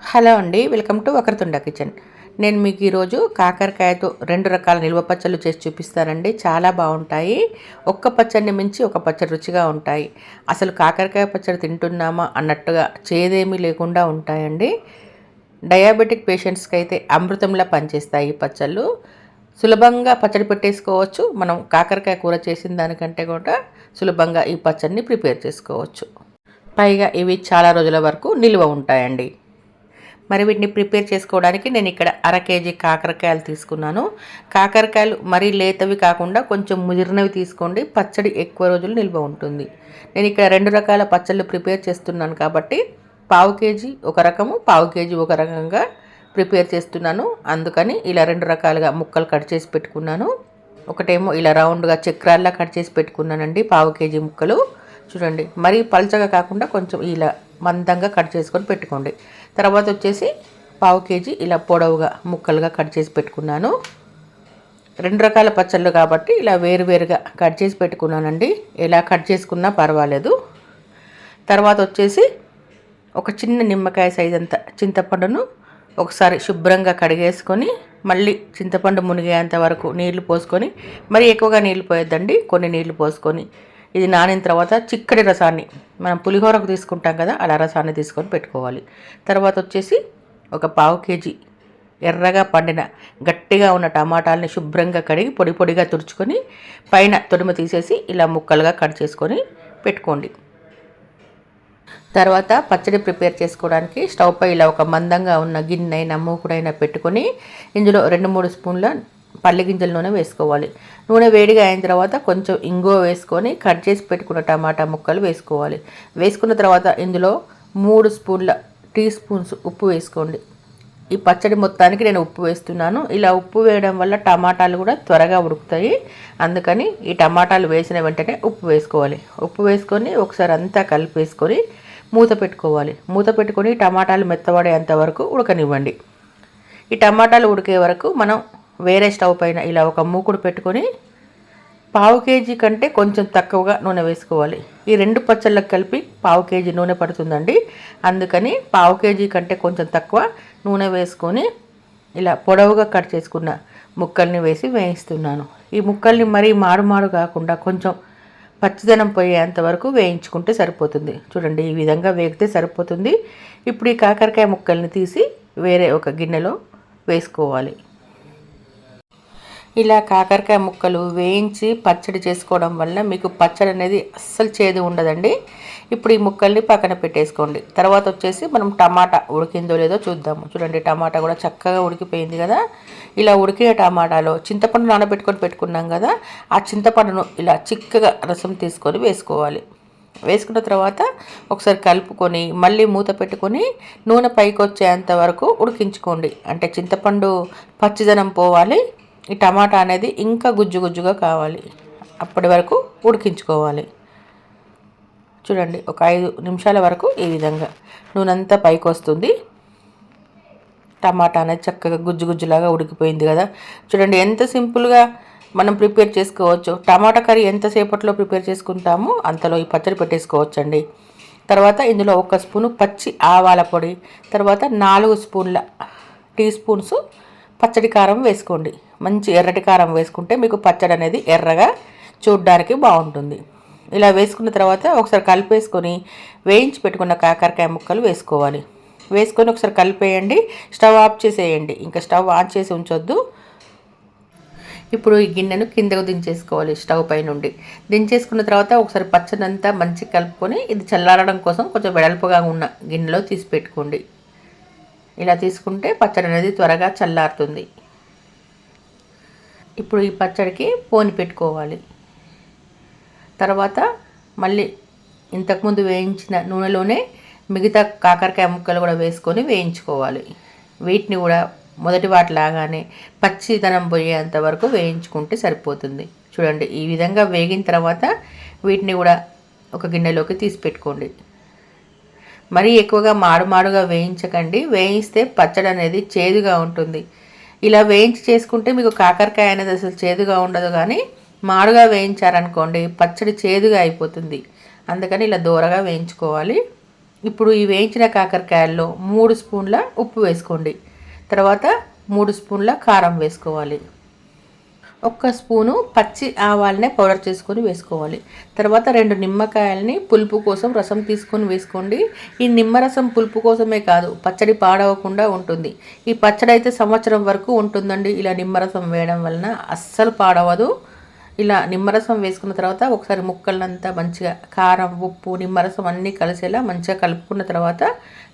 Hello అండి welcome to Vakratunda kitchen. నేను మీకు ఈరోజు కాకరకాయతో రెండు రకాల నిల్వ పచ్చళ్ళు చేసి చూపిస్తానండి. చాలా బాగుంటాయి. ఒక్క పచ్చడిని మించి ఒక పచ్చడి రుచిగా ఉంటాయి. అసలు కాకరకాయ పచ్చడి తింటున్నామా అన్నట్టుగా చేదేమీ లేకుండా ఉంటాయండి. డయాబెటిక్ పేషెంట్స్కి అయితే అమృతంలా పనిచేస్తాయి ఈ పచ్చళ్ళు. సులభంగా పచ్చడి పెట్టేసుకోవచ్చు. మనం కాకరకాయ కూర చేసిన దానికంటే కూడా సులభంగా ఈ పచ్చడిని ప్రిపేర్ చేసుకోవచ్చు. పైగా ఇవి చాలా రోజుల వరకు నిల్వ ఉంటాయండి. మరి వీటిని ప్రిపేర్ చేసుకోవడానికి నేను ఇక్కడ అర కేజీ కాకరకాయలు తీసుకున్నాను. కాకరకాయలు మరీ లేతవి కాకుండా కొంచెం ముదిరినవి తీసుకోండి. పచ్చడి ఎక్కువ రోజులు నిల్వ ఉంటుంది. నేను ఇక్కడ రెండు రకాల పచ్చళ్ళు ప్రిపేర్ చేస్తున్నాను కాబట్టి పావు కేజీ ఒక రకము పావు కేజీ ఒక రకంగా ప్రిపేర్ చేస్తున్నాను. అందుకని ఇలా రెండు రకాలుగా ముక్కలు కట్ చేసి పెట్టుకున్నాను. ఒకటేమో ఇలా రౌండ్గా చక్రాల్లా కట్ చేసి పెట్టుకున్నానండి పావు కేజీ ముక్కలు. చూడండి మరీ పల్చగా కాకుండా కొంచెం ఇలా మందంగా కట్ చేసుకొని పెట్టుకోండి. తర్వాత వచ్చేసి పావు కేజీ ఇలా పొడవుగా ముక్కలుగా కట్ చేసి పెట్టుకున్నాను. రెండు రకాల పచ్చళ్ళు కాబట్టి ఇలా వేరువేరుగా కట్ చేసి పెట్టుకున్నానండి. ఎలా కట్ చేసుకున్నా పర్వాలేదు. తర్వాత వచ్చేసి ఒక చిన్న నిమ్మకాయ సైజ్ అంత చింతపండును ఒకసారి శుభ్రంగా కడిగేసుకొని మళ్ళీ చింతపండు మునిగేంత వరకు నీళ్ళు పోసుకొని మరి ఎక్కువగా నీళ్ళు పోయొద్దండి కొన్ని నీళ్ళు పోసుకొని. ఇది నానిన తర్వాత చిక్కడి రసాన్ని మనం పులిహోరకు తీసుకుంటాం కదా అలా రసాన్ని తీసుకొని పెట్టుకోవాలి. తర్వాత వచ్చేసి ఒక పావు కేజీ ఎర్రగా పండిన గట్టిగా ఉన్న టమాటాలని శుభ్రంగా కడిగి పొడి పొడిగా తుడుచుకొని పైన తొడిమ తీసేసి ఇలా ముక్కలుగా కట్ చేసుకొని పెట్టుకోండి. తర్వాత పచ్చడి ప్రిపేర్ చేసుకోవడానికి స్టవ్పై ఇలా ఒక మందంగా ఉన్న గిన్నె మూకుడైనా పెట్టుకొని ఇందులో రెండు మూడు స్పూన్ల పల్లి గింజల నూనె వేసుకోవాలి. నూనె వేడిగా అయిన తర్వాత కొంచెం ఇంగువ వేసుకొని కట్ చేసి పెట్టుకున్న టమాటా ముక్కలు వేసుకోవాలి. వేసుకున్న తర్వాత ఇందులో మూడు స్పూన్ల టీ స్పూన్స్ ఉప్పు వేసుకోండి. ఈ పచ్చడి మొత్తానికి నేను ఉప్పు వేస్తున్నాను. ఇలా ఉప్పు వేయడం వల్ల టమాటాలు కూడా త్వరగా ఉడుకుతాయి. అందుకని ఈ టమాటాలు వేసిన వెంటనే ఉప్పు వేసుకోవాలి. ఉప్పు వేసుకొని ఒకసారి అంతా కలిపేసుకొని మూత పెట్టుకోవాలి. మూత పెట్టుకొని టమాటాలు మెత్తబడేంత వరకు ఉడకనివ్వండి. ఈ టమాటాలు ఉడికే వరకు మనం వేరే స్టవ్ పైన ఇలా ఒక మూకుడు పెట్టుకొని పావు కేజీ కంటే కొంచెం తక్కువగా నూనె వేసుకోవాలి. ఈ రెండు పచ్చళ్ళకి కలిపి పావు కేజీ నూనె పడుతుందండి. అందుకని పావు కేజీ కంటే కొంచెం తక్కువ నూనె వేసుకొని ఇలా పొడవుగా కట్ చేసుకున్న ముక్కల్ని వేసి వేయిస్తున్నాను. ఈ ముక్కల్ని మరీ మారుమారు కాకుండా కొంచెం పచ్చిదనం పోయేంత వరకు వేయించుకుంటే సరిపోతుంది. చూడండి ఈ విధంగా వేగితే సరిపోతుంది. ఇప్పుడు ఈ కాకరకాయ ముక్కల్ని తీసి వేరే ఒక గిన్నెలో వేసుకోవాలి. ఇలా కాకరకాయ ముక్కలు వేయించి పచ్చడి చేసుకోవడం వల్ల మీకు పచ్చడి అనేది అస్సలు చేదు ఉండదండి. ఇప్పుడు ఈ ముక్కల్ని పక్కన పెట్టేసుకోండి. తర్వాత వచ్చేసి మనం టమాటా ఉడికిందో లేదో చూద్దాము. చూడండి టమాటా కూడా చక్కగా ఉడికిపోయింది కదా. ఇలా ఉడికిన టమాటాలో చింతపండు నానబెట్టుకొని పెట్టుకున్నాం కదా. ఆ చింతపండును ఇలా చిక్కగా రసం తీసుకొని వేసుకోవాలి. వేసుకున్న తర్వాత ఒకసారి కలుపుకొని మళ్ళీ మూత పెట్టుకొని నూనె పైకి వచ్చేంత వరకు ఉడికించుకోండి. అంటే చింతపండు పచ్చిదనం పోవాలి. ఈ టమాటా అనేది ఇంకా గుజ్జు గుజ్జుగా కావాలి. అప్పటి వరకు ఉడికించుకోవాలి. చూడండి ఒక ఐదు నిమిషాల వరకు ఈ విధంగా నూనెంతా పైకి వస్తుంది. టమాటా అనేది చక్కగా గుజ్జు గుజ్జులాగా ఉడికిపోయింది కదా. చూడండి ఎంత సింపుల్గా మనం ప్రిపేర్ చేసుకోవచ్చు. టమాటా కర్రీ ఎంతసేపట్లో ప్రిపేర్ చేసుకుంటామో అంతలో ఈ పచ్చడి పెట్టేసుకోవచ్చండి. తర్వాత ఇందులో ఒక స్పూను పచ్చి ఆవాల పొడి తర్వాత నాలుగు స్పూన్ల టీ స్పూన్స్ పచ్చడి కారం వేసుకోండి. మంచి ఎర్రటి కారం వేసుకుంటే మీకు పచ్చడి అనేది ఎర్రగా చూడడానికి బాగుంటుంది. ఇలా వేసుకున్న తర్వాత ఒకసారి కలిపేసుకొని వేయించి పెట్టుకున్న కాకరకాయ ముక్కలు వేసుకోవాలి. వేసుకొని ఒకసారి కలిపేయండి స్టవ్ ఆఫ్ చేసేయండి. ఇంకా స్టవ్ ఆన్ చేసి ఉంచొద్దు. ఇప్పుడు ఈ గిన్నెను కిందకు దించేసుకోవాలి స్టవ్ పై నుండి. దించేసుకున్న తర్వాత ఒకసారి పచ్చనంతా మంచి కలుపుకొని ఇది చల్లారడం కోసం కొంచెం వెడల్పుగా ఉన్న గిన్నెలో తీసి పెట్టుకోండి. ఇలా తీసుకుంటే పచ్చడి అనేది త్వరగా చల్లారుతుంది. ఇప్పుడు ఈ పచ్చడికి పోని పెట్టుకోవాలి. తర్వాత మళ్ళీ ఇంతకుముందు వేయించిన నూనెలోనే మిగతా కాకరకాయ ముక్కలు కూడా వేసుకొని వేయించుకోవాలి. వీటిని కూడా మొదటి వాటిలాగానే పచ్చిదనం పోయేంత వరకు వేయించుకుంటే సరిపోతుంది. చూడండి ఈ విధంగా వేగిన తర్వాత వీటిని కూడా ఒక గిన్నెలోకి తీసి పెట్టుకోండి. మరీ ఎక్కువగా మాడు మాడుగా వేయించకండి. వేయిస్తే పచ్చడి అనేది చేదుగా ఉంటుంది. ఇలా వేయించి చేసుకుంటే మీకు కాకరకాయ అనేది అసలు చేదుగా ఉండదు కానీ మాడుగా వేయించారనుకోండి పచ్చడి చేదుగా అయిపోతుంది. అందుకని ఇలా దూరగా వేయించుకోవాలి. ఇప్పుడు ఈ వేయించిన కాకరకాయల్లో మూడు స్పూన్ల ఉప్పు వేసుకోండి. తర్వాత మూడు స్పూన్ల కారం వేసుకోవాలి. ఒక్క స్పూను పచ్చి ఆవాలనే పౌడర్ చేసుకొని వేసుకోవాలి. తర్వాత రెండు నిమ్మకాయలని పులుపు కోసం రసం తీసుకొని వేసుకోండి. ఈ నిమ్మరసం పులుపు కోసమే కాదు పచ్చడి పాడవకుండా ఉంటుంది. ఈ పచ్చడి అయితే సంవత్సరం వరకు ఉంటుందండి. ఇలా నిమ్మరసం వేయడం వలన అస్సలు పాడవదు. ఇలా నిమ్మరసం వేసుకున్న తర్వాత ఒకసారి ముక్కలంతా మంచిగా కారం ఉప్పు నిమ్మరసం అన్నీ కలిసేలా మంచిగా కలుపుకున్న తర్వాత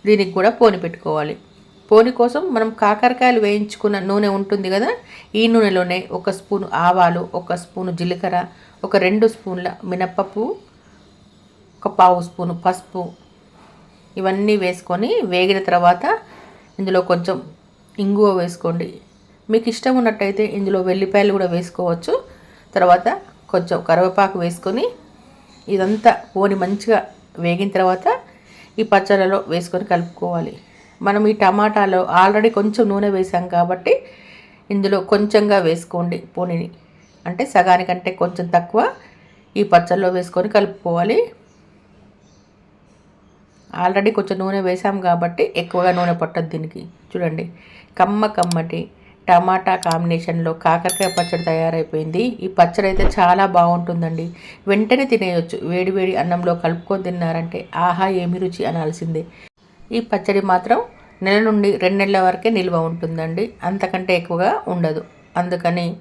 దీనికి కూడా పోని పెట్టుకోవాలి. పోని కోసం మనం కాకరకాయలు వేయించుకున్న నూనె ఉంటుంది కదా ఈ నూనెలోనే ఒక స్పూను ఆవాలు ఒక స్పూను జీలకర్ర ఒక రెండు స్పూన్ల మినప్పప్పు ఒక పావు స్పూను పసుపు ఇవన్నీ వేసుకొని వేగిన తర్వాత ఇందులో కొంచెం ఇంగువ వేసుకోండి. మీకు ఇష్టం ఉన్నట్టయితే ఇందులో వెల్లిపాయలు కూడా వేసుకోవచ్చు. తర్వాత కొంచెం కరివేపాకు వేసుకొని ఇదంతా పోని మంచిగా వేగిన తర్వాత ఈ పచ్చళ్ళలో వేసుకొని కలుపుకోవాలి. మనం ఈ టమాటాలో ఆల్రెడీ కొంచెం నూనె వేసాం కాబట్టి ఇందులో కొంచెంగా వేసుకోండి పోనీని. అంటే సగానికంటే కొంచెం తక్కువ ఈ పచ్చళ్ళలో వేసుకొని కలుపుకోవాలి. ఆల్రెడీ కొంచెం నూనె వేసాం కాబట్టి ఎక్కువగా నూనె పట్టదు దీనికి. చూడండి కమ్మ కమ్మటి టమాటా కాంబినేషన్లో కాకరకాయ పచ్చడి తయారైపోయింది. ఈ పచ్చడి అయితే చాలా బాగుంటుందండి. వెంటనే తినేయొచ్చు. వేడి వేడి అన్నంలో కలుపుకొని తిన్నారంటే ఆహా ఏమి రుచి అనాల్సిందే. ఈ పచ్చడి మాత్రం నెల నుండి రెండు నెలల వరకే నిల్వ ఉంటుందండి. అంతకంటే ఎక్కువగా ఉండదు. అందుకని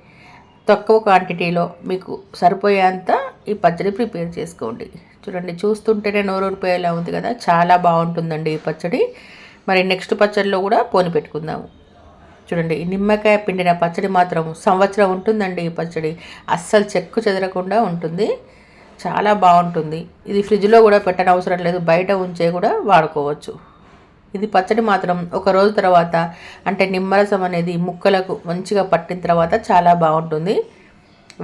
తక్కువ క్వాంటిటీలో మీకు సరిపోయేంత ఈ పచ్చడి ప్రిపేర్ చేసుకోండి. చూడండి చూస్తుంటేనే నూరు రూపాయల ఉంది కదా. చాలా బాగుంటుందండి ఈ పచ్చడి. మరి నెక్స్ట్ పచ్చడిలో కూడా పోని పెట్టుకుందాము. చూడండి ఈ నిమ్మకాయ పిండిన పచ్చడి మాత్రం సంవత్సరం ఉంటుందండి ఈ పచ్చడి. అస్సలు చెక్కు చెదరకుండా ఉంటుంది. చాలా బాగుంటుంది. ఇది ఫ్రిడ్జ్లో కూడా పెట్టనవసరం లేదు. బయట ఉంచే కూడా వాడుకోవచ్చు. ఇది పచ్చడి మాత్రం ఒక రోజు తర్వాత అంటే నిమ్మరసం అనేది ముక్కలకు మంచిగా పట్టిన తర్వాత చాలా బాగుంటుంది.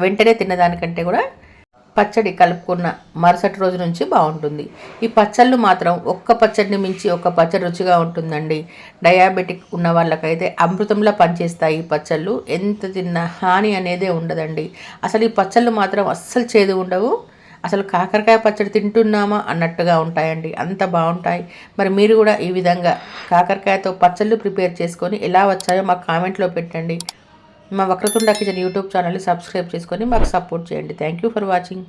వెంటనే తినదానికంటే కూడా పచ్చడి కలుపుకున్న మరుసటి రోజు నుంచి బాగుంటుంది. ఈ పచ్చళ్ళు మాత్రం ఒక్క పచ్చడిని మించి ఒక్క పచ్చడి రుచిగా ఉంటుందండి. డయాబెటిక్ ఉన్న వాళ్ళకైతే అమృతంలా పనిచేస్తాయి ఈ పచ్చళ్ళు. ఎంత తిన్నా హాని అనేదే ఉండదండి. అసలు ఈ పచ్చళ్ళు మాత్రం అస్సలు చేదు ఉండవు. అసలు కాకరకాయ పచ్చడి తింటున్నామా అన్నట్టుగా ఉంటాయండి. అంత బాగుంటాయి. మరి మీరు కూడా ఈ విధంగా కాకరకాయతో పచ్చళ్ళు ప్రిపేర్ చేసుకొని ఎలా వచ్చాయో మాకు కామెంట్లో పెట్టండి. మా వక్రతుండ కిచెన్ యూట్యూబ్ ఛానల్ని సబ్స్క్రైబ్ చేసుకొని మాకు సపోర్ట్ చేయండి. Thank you for watching.